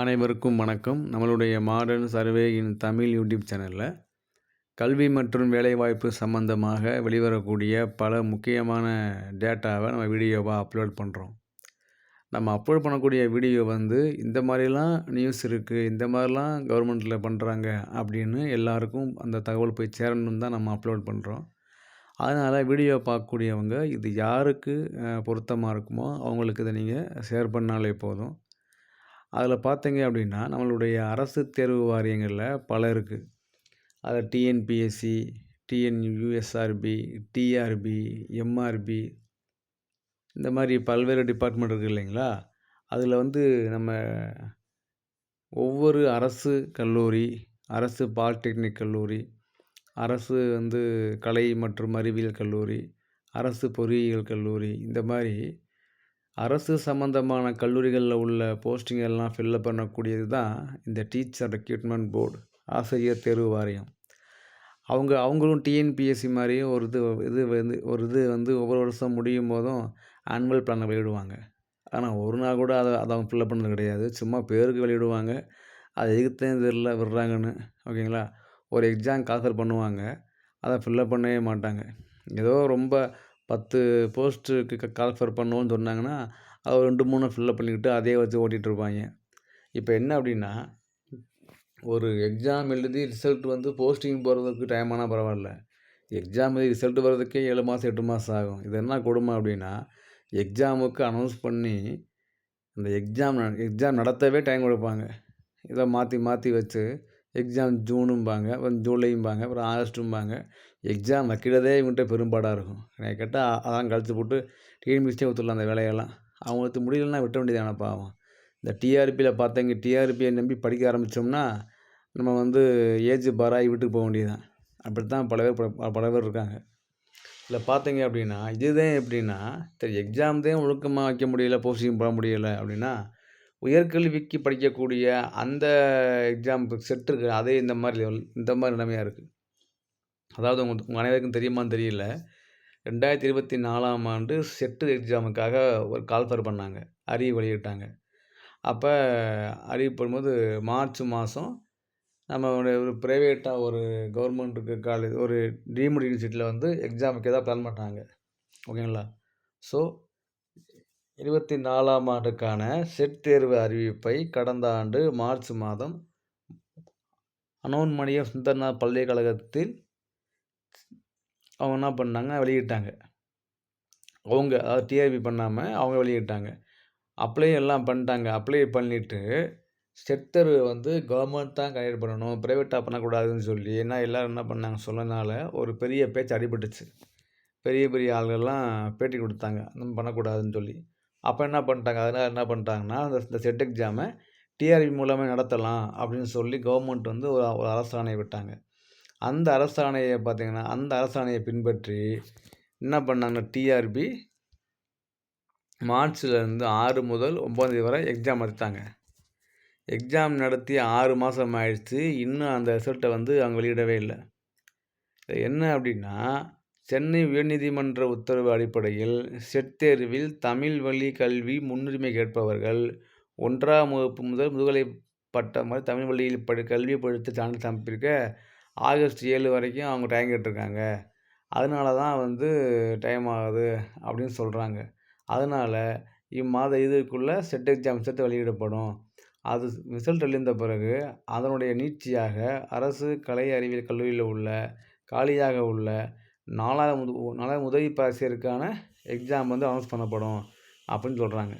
அனைவருக்கும் வணக்கம். நம்மளுடைய modern survey in Tamil YouTube சேனலில் கல்வி மற்றும் வேலைவாய்ப்பு சம்பந்தமாக வெளிவரக்கூடிய பல முக்கியமான டேட்டாவை நம்ம வீடியோவாக அப்லோட் பண்ணுறோம் நம்ம அப்லோட் பண்ணக்கூடிய வீடியோ வந்து இந்த மாதிரிலாம் நியூஸ் இருக்குது இந்த மாதிரிலாம் கவர்மெண்ட்டில் பண்ணுறாங்க அப்படின்னு எல்லாருக்கும் அந்த தகவல் போய் சேரணும்னு தான் நம்ம அப்லோட் பண்ணுறோம் அதனால் வீடியோ பார்க்கக்கூடியவங்க இது யாருக்கு பொருத்தமாக இருக்குமோ அவங்களுக்கு இதை நீங்கள் ஷேர் பண்ணாலே போதும். அதில் பார்த்தீங்க அப்படின்னா நம்மளுடைய அரசு தேர்வு வாரியங்களில் பல இருக்குது அதில் டிஎன்பிஎஸ்சி டிஎன்யூஎஸ்ஆர்பி டிஆர்பி எம்ஆர்பி இந்த மாதிரி பல்வேறு டிபார்ட்மெண்ட் இருக்குது இல்லைங்களா? அதில் வந்து நம்ம ஒவ்வொரு அரசு கல்லூரி அரசு பாலிடெக்னிக் கல்லூரி அரசு வந்து கலை மற்றும் அறிவியல் கல்லூரி அரசு பொறியியல் கல்லூரி இந்த மாதிரி அரசு சம்மந்தமான கல்லூரிகளில் உள்ள போஸ்டிங் எல்லாம் ஃபில்லப் பண்ணக்கூடியது தான் இந்த டீச்சர் ரெக்ரூட்மெண்ட் போர்டு ஆசிரியர் தேர்வு வாரியம். அவங்க அவங்களும் டிஎன்பிஎஸ்சி மாதிரியும் ஒரு இது இது வந்து ஒரு இது வந்து ஒவ்வொரு வருஷம் முடியும் போதும் ஆனுவல் பிளானை வெளியிடுவாங்க. ஆனால் ஒரு நாள் கூட அதை அதை அவங்க ஃபில்லப் பண்ணது கிடையாது. சும்மா பேருக்கு வெளியிடுவாங்க. அது எதுக்குத்தான் தெரியல விடுறாங்கன்னு. ஓகேங்களா? ஒரு எக்ஸாம் கால்ஃபர் பண்ணுவாங்க. அதை ஃபில்லப் பண்ணவே மாட்டாங்க. ஏதோ ரொம்ப பத்து போஸ்ட்டுக்கு கால்ஃபர் பண்ணுவோன்னு சொன்னாங்கன்னா அது ரெண்டு மூணு ஃபில்லப் பண்ணிக்கிட்டு அதே வச்சு ஓட்டிகிட்ருப்பாங்க இப்போ என்ன அப்படின்னா ஒரு எக்ஸாம் எழுதி ரிசல்ட் வந்து போஸ்டிங் போகிறதுக்கு டைம் ஆனால் பரவாயில்ல. எக்ஸாம் எழுதி ரிசல்ட் வர்றதுக்கே ஏழு மாதம் எட்டு மாதம் ஆகும். இது என்ன கொடுமை அப்படின்னா எக்ஸாமுக்கு அனௌன்ஸ் பண்ணி அந்த எக்ஸாம் எக்ஸாம் நடத்தவே டைம் கொடுப்பாங்க. இதை மாற்றி மாற்றி வச்சு எக்ஸாம் ஜூனும்பாங்க அப்புறம் ஜூலையும்பாங்க அப்புறம் ஆகஸ்ட்டும்பாங்க எக்ஸாம் வைக்கிறதே இவங்கள்ட்ட பெரும்பாடாக இருக்கும். எனக்கு கேட்டால் அதான் கழித்து போட்டு டிஎன்பிஎஸ்சியே ஒத்துடலாம் அந்த வேலையெல்லாம். அவங்களுக்கு முடியலன்னா விட்ட வேண்டியதான பாவம். இந்த டிஆர்பியில் பார்த்தீங்க டிஆர்பியை நம்பி படிக்க ஆரம்பித்தோம்னா நம்ம வந்து ஏஜ் பாராகி வீட்டுக்கு போக வேண்டியதுதான். அப்படி தான் பல பேர் பல பேர் இருக்காங்க. இல்லை பார்த்தீங்க அப்படின்னா இதுதான் எப்படின்னா சரி எக்ஸாம் தான் ஒழுக்கமாக வைக்க முடியல போஸ்டிங் போட முடியலை அப்படின்னா உயர்கல்விக்கு படிக்கக்கூடிய அந்த எக்ஸாம் செட் இருக்குது அதே இந்த மாதிரி லெவல் இந்த மாதிரி நிலைமையாக இருக்குது அதாவது உங்கள் உங்கள் அனைவருக்கும் தெரியுமான்னு தெரியல. ரெண்டாயிரத்தி இருபத்தி நாலாம் ஆண்டு செட்டு எக்ஸாமுக்காக ஒரு கால்ஃபர் பண்ணாங்க. அறிவு வெளியிட்டாங்க. அப்போ அறிவு போடும்போது மார்ச் மாதம் நம்ம ஒரு ப்ரைவேட்டாக ஒரு கவர்மெண்ட்டுக்கு காலேஜ் ஒரு டீம்டு யூனிவர்சிட்டியில் வந்து எக்ஸாமுக்கு எதாவது பிளான் பண்ணுறாங்க ஓகேங்களா ஸோ இருபத்தி நாலாம் ஆண்டுக்கான செட் தேர்வு அறிவிப்பை கடந்த ஆண்டு மார்ச் மாதம் அனோன்மணியம் சுந்தர்நாத் பல்கலைக்கழகத்தில் அவங்க என்ன பண்ணாங்க? வெளியிட்டாங்க. அவங்க அதாவது டிஆர்பி பண்ணாமல் அவங்க வெளியிட்டாங்க. அப்ளை எல்லாம் பண்ணிட்டாங்க. அப்ளை பண்ணிவிட்டு செட் தேர்வு வந்து கவர்மெண்ட் தான் கண்டக்ட் பண்ணணும். ப்ரைவேட்டாக பண்ணக்கூடாதுன்னு சொல்லி ஏன்னா எல்லோரும் என்ன பண்ணாங்க? சொன்னனால ஒரு பெரிய பேச்சு அடிபட்டுச்சு. பெரிய பெரிய ஆள்கள்லாம் பேட்டி கொடுத்தாங்க. நம்ம பண்ணக்கூடாதுன்னு சொல்லி. அப்போ என்ன பண்ணிட்டாங்க? அதனால் என்ன பண்ணிட்டாங்கன்னா அந்த இந்த செட் எக்ஸாமை டிஆர்பி மூலமாக நடத்தலாம் அப்படின்னு சொல்லி கவர்மெண்ட் வந்து ஒரு ஒரு அரசாணையை விட்டாங்க. அந்த அரசாணையை பார்த்திங்கன்னா அந்த அரசாணையை பின்பற்றி என்ன பண்ணாங்க? டிஆர்பி மார்ச்லேருந்து ஆறு முதல் ஒம்பது வரை எக்ஸாம் நடத்தாங்க எக்ஸாம் நடத்தி ஆறு மாதம் ஆயிடுச்சு. இன்னும் அந்த ரிசல்ட்டை வந்து அவங்க வெளியிடவே இல்லை. என்ன அப்படின்னா சென்னை உயர்நீதிமன்ற உத்தரவு அடிப்படையில் செட் தேர்வில் தமிழ் வழி கல்வி முன்னுரிமை கேட்பவர்கள் ஒன்றாம் வகுப்பு முதல் முதுகலை பட்டம் வரை தமிழ் வழியில் படி கல்வி படித்து சான்று சமர்ப்பிக்க ஆகஸ்ட் ஏழு வரைக்கும் அவங்க டைம் கேட்டிருக்காங்க. அதனால தான் வந்து டைம் ஆகுது அப்படின்னு சொல்கிறாங்க அதனால் இம்மாத இதுக்குள்ளே செட் எக்ஸாம் செட்டு வெளியிடப்படும். அது ரிசல்ட் எழுந்த பிறகு அதனுடைய நீட்சியாக அரசு கலை அறிவியல் கல்லூரியில் உள்ள காலியாக உள்ள நாலாவது முது நாலாவது உதவி பேராசிரியருக்கான எக்ஸாம் வந்து அனௌன்ஸ் பண்ணப்படும் அப்படின்னு சொல்கிறாங்க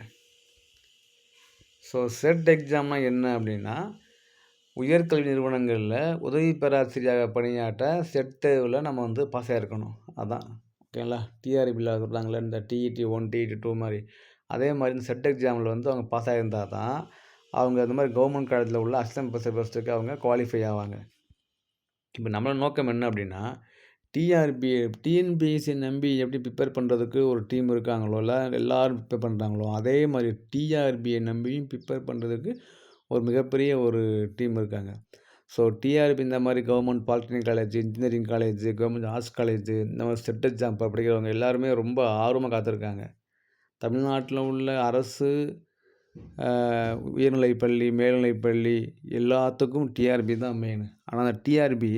ஸோ செட் எக்ஸாம்னால் என்ன அப்படின்னா உயர்கல்வி நிறுவனங்களில் உதவி பேராசிரியராக பணியாற்ற செட் தேர்வில் நம்ம வந்து பாஸ் ஆகிருக்கணும் அதான். ஓகேங்களா டிஆர்பியில் சொல்கிறாங்களே இந்த டிஇடி ஒன் டிஇடி டூ மாதிரி. அதே மாதிரி இந்த செட் எக்ஸாமில் வந்து அவங்க பாஸ் ஆகியிருந்தால் தான் அவங்க இந்த மாதிரி கவர்மெண்ட் காலேஜில் உள்ள அசிஸ்டன்ட் ப்ரொஃபஸர் அவங்க குவாலிஃபை ஆவாங்க. இப்போ நம்மளோட நோக்கம் என்ன அப்படின்னா டிஆர்பி டிஎன்பிஎஸ்சி நம்பி எப்படி ப்ரிப்பேர் பண்ணுறதுக்கு ஒரு டீம் இருக்காங்களோ இல்லை எல்லோரும் ப்ரிப்பேர் பண்ணுறாங்களோ அதே மாதிரி டிஆர்பியை நம்பியும் ப்ரிப்பேர் பண்ணுறதுக்கு ஒரு மிகப்பெரிய ஒரு டீம் இருக்காங்க. ஸோ டிஆர்பி இந்த மாதிரி government polytechnic college engineering college government arts college இந்த மாதிரி செட் எக்ஸாம் படிக்கிறவங்க எல்லாருமே ரொம்ப ஆர்வமாக காத்திருக்காங்க. தமிழ்நாட்டில் உள்ள அரசு உயர்நிலைப்பள்ளி பள்ளி பள்ளி எல்லாத்துக்கும் டிஆர்பி தான் மெயினு ஆனால் அந்த டிஆர்பி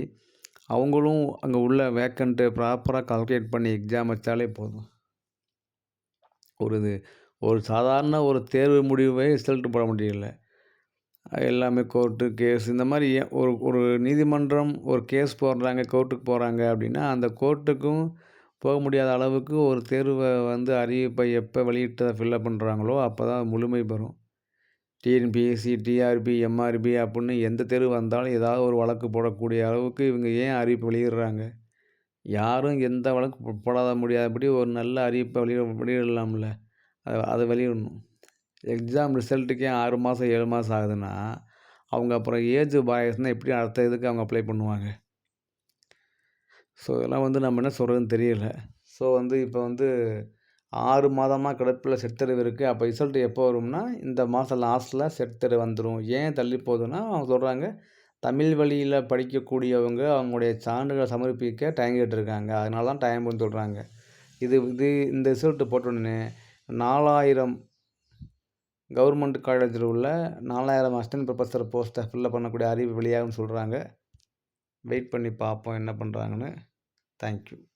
அவங்களும் அங்கே உள்ள வேக்கண்ட்டு ப்ராப்பராக கால்குலேட் பண்ணி எக்ஸாம் வச்சாலே போதும். ஒரு இது ஒரு சாதாரண ஒரு தேர்வு முடிவை ரிசல்ட் போட முடியல. எல்லாமே கோர்ட்டு கேஸ் இந்த மாதிரி ஒரு ஒரு நீதிமன்றம் ஒரு கேஸ் போடுறாங்க கோர்ட்டுக்கு போகிறாங்க அப்படின்னா அந்த கோர்ட்டுக்கும் போக முடியாத அளவுக்கு ஒரு தேர்வை வந்து அறிவிப்பை எப்போ வெளியிட்டு ஃபில்லப் பண்ணுறாங்களோ அப்போ தான் முழுமை பெறும். டிஎன்பிஎஸ்சி டிஆர்பி எம்ஆர்பி அப்படின்னு எந்த தெரு வந்தாலும் ஏதாவது ஒரு வழக்கு போடக்கூடிய அளவுக்கு இவங்க ஏன் அறிவிப்பு வெளியிடுறாங்க? யாரும் எந்த வழக்கு போடாத முடியாதபடி ஒரு நல்ல அறிவிப்பை வெளியிட வெளியிடலாம்ல. அதை அதை வெளியிடணும். எக்ஸாம் ரிசல்ட்டுக்கே ஆறு மாதம் ஏழு மாதம் ஆகுதுன்னா அவங்க அப்புறம் ஏஜ் பாயஸ்னால் எப்படி அடுத்த இதுக்கு அவங்க அப்ளை பண்ணுவாங்க? ஸோ இதெல்லாம் வந்து நம்ம என்ன சொல்கிறதுன்னு தெரியல. ஸோ வந்து இப்போ வந்து ஆறு மாதமாக கிடப்பில் செட் இருக்குது அப்போ ரிசல்ட் எப்போ வரும்னா இந்த மாதம் லாஸ்ட்டில் செட் வந்துடும் ஏன் தள்ளி போகுதுன்னா அவங்க சொல்கிறாங்க தமிழ் வழியில் படிக்கக்கூடியவங்க அவங்களுடைய சான்றுகளை சமர்ப்பிக்க டைம் கேட்டிருக்காங்க. அதனால தான் டைம் வந்து சொல்கிறாங்க இது இது இந்த ரிசல்ட்டு போட்டோடனே நாலாயிரம் கவர்மெண்ட் காலேஜில் உள்ள நாலாயிரம் அசிஸ்டன்ட் ப்ரொஃபஸர் போஸ்ட்டை ஃபில்லப் பண்ணக்கூடிய அறிவு வெளியாகும்னு சொல்கிறாங்க வெயிட் பண்ணி பார்ப்போம் என்ன பண்ணுறாங்கன்னு தேங்க்யூ